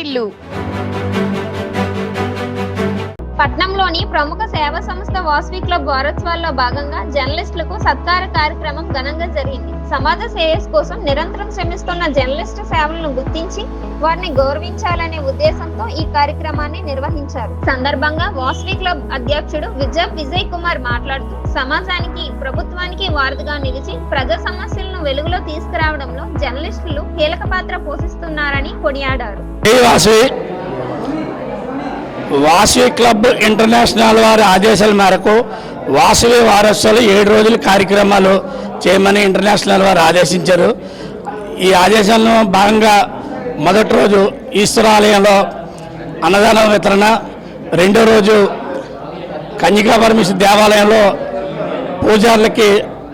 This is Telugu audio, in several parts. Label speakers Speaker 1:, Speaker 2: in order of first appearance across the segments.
Speaker 1: వారిల్లు పట్నంలోని ప్రముఖ సేవా సంస్థ వాస్వి క్లబ్ వారోత్సవాల్లో భాగంగా జర్నలిస్టులకు సత్కార కార్యక్రమం ఘనంగా జరిగింది. సమాజ శ్రేయస్ కోసం నిరంతరం శ్రమిస్తున్న జర్నలిస్టు సేవలను గుర్తించి వారిని గౌరవించాలనే ఉద్దేశంతో ఈ కార్యక్రమాన్ని నిర్వహించారు. సందర్భంగా వాస్వి క్లబ్ అధ్యక్షుడు విజయ విజయ్ కుమార్ మాట్లాడుతూ సమాజానికి ప్రభుత్వానికి వారధిగా నిలిచి ప్రజా సమస్యలను వెలుగులో తీసుకురావడంలో జర్నలిస్టులు కీలక పాత్ర పోషిస్తున్నారని కొనియాడారు.
Speaker 2: వాసవి క్లబ్ ఇంటర్నేషనల్ వారి ఆదేశాల మేరకు వాసవి వారోత్సవాలు ఏడు రోజుల కార్యక్రమాలు చేయమని ఇంటర్నేషనల్ వారు ఆదేశించారు. ఈ ఆదేశాలను భాగంగా మొదటి రోజు ఈశ్వరాలయంలో అన్నదానం వితరణ రెండో రోజు కన్యకా పరమేశ్వర దేవాలయంలో పూజారులకి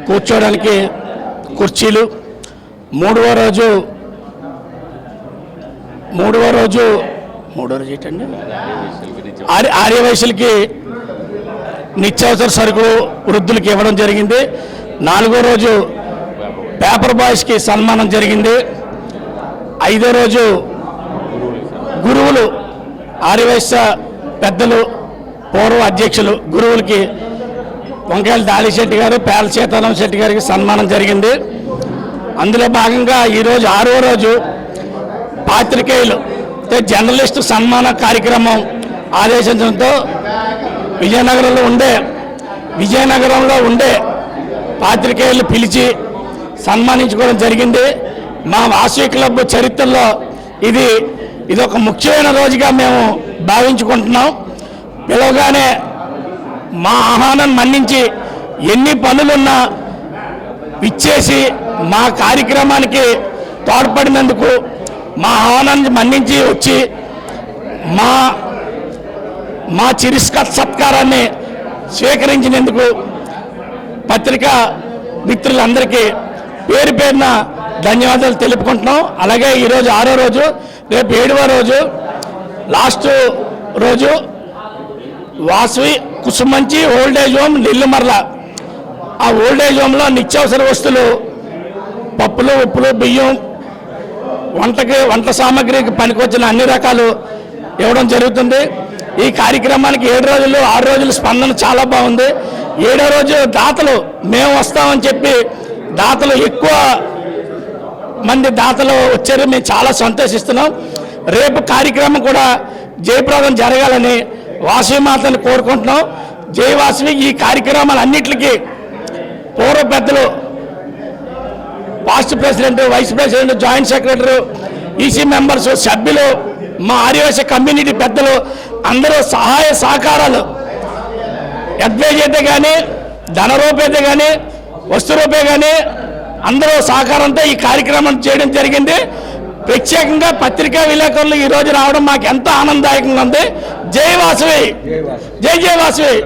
Speaker 2: కూర్చోవడానికి కుర్చీలు మూడవ రోజు మూడవ రోజు మూడవ రోజు ఏంటండి ఆర్య ఆర్యవయసులకి నిత్యావసర సరుకులు వృద్ధులకి ఇవ్వడం జరిగింది. నాలుగో రోజు పేపర్ బాయ్స్కి సన్మానం జరిగింది. ఐదో రోజు గురువులు ఆర్యవైశ్య పెద్దలు పూర్వ అధ్యక్షులు గురువులకి వంకాయల దాలి శెట్టి గారు పేల సీతారాం శెట్టి గారికి సన్మానం జరిగింది. అందులో భాగంగా ఈరోజు ఆరో రోజు పాత్రికేయులు జర్నలిస్టు సన్మాన కార్యక్రమం ఆదేశించడంతో విజయనగరంలో ఉండే విజయనగరంలో ఉండే పాత్రికేయులు పిలిచి సన్మానించుకోవడం జరిగింది. మా వాసవి క్లబ్ చరిత్రలో ఇది ఇది ఒక ముఖ్యమైన రోజుగా మేము భావించుకుంటున్నాం. పిలవగానే మా ఆహ్వానం మన్నించి ఎన్ని పనులున్నా ఇచ్చేసి మా కార్యక్రమానికి తోడ్పడినందుకు మా ఆనంద్ మన్నించి వచ్చి మా మా చిరిస్క సత్కారాన్ని స్వీకరించినందుకు పత్రికా మిత్రులందరికీ పేరు పేరున ధన్యవాదాలు తెలుపుకుంటున్నాం. అలాగే ఈరోజు ఆరో రోజు రేపు ఏడవ రోజు లాస్ట్ రోజు Vasavi Kusumanchi old age home Nellimarla ఆ ఓల్డేజ్ హోమ్లో నిత్యావసర వస్తువులు పప్పులు ఉప్పులు బియ్యం వంటకి వంట సామాగ్రికి పనికొచ్చిన అన్ని రకాలు ఇవ్వడం జరుగుతుంది. ఈ కార్యక్రమానికి ఏడు రోజులు ఆరు రోజులు స్పందన చాలా బాగుంది. ఏడో రోజు దాతలు మేము వస్తామని చెప్పి దాతలు ఎక్కువ మంది దాతలు వచ్చారు. మేము చాలా సంతోషిస్తున్నాం. రేపు కార్యక్రమం కూడా జయప్రదం జరగాలని వాసవి మాతని కోరుకుంటున్నాం. జయవాసవి ఈ కార్యక్రమాలన్నిటికీ పూర్వ పెద్దలు past president vice president joint secretary EC members సభ్యులు మా ఆదివాసీ కమ్యూనిటీ పెద్దలు అందరూ సహాయ సహకారాలు. అడ్వైజ్ అయితే కానీ ధన రూపైతే కానీ వస్తు రూపే కానీ అందరూ సహకారంతో ఈ కార్యక్రమం చేయడం జరిగింది. ప్రత్యేకంగా పత్రికా విలేకరులు ఈ రోజు రావడం మాకు ఎంతో ఆనందదాయకంగా ఉంది. జై వాసవి. జై జై వాసవి.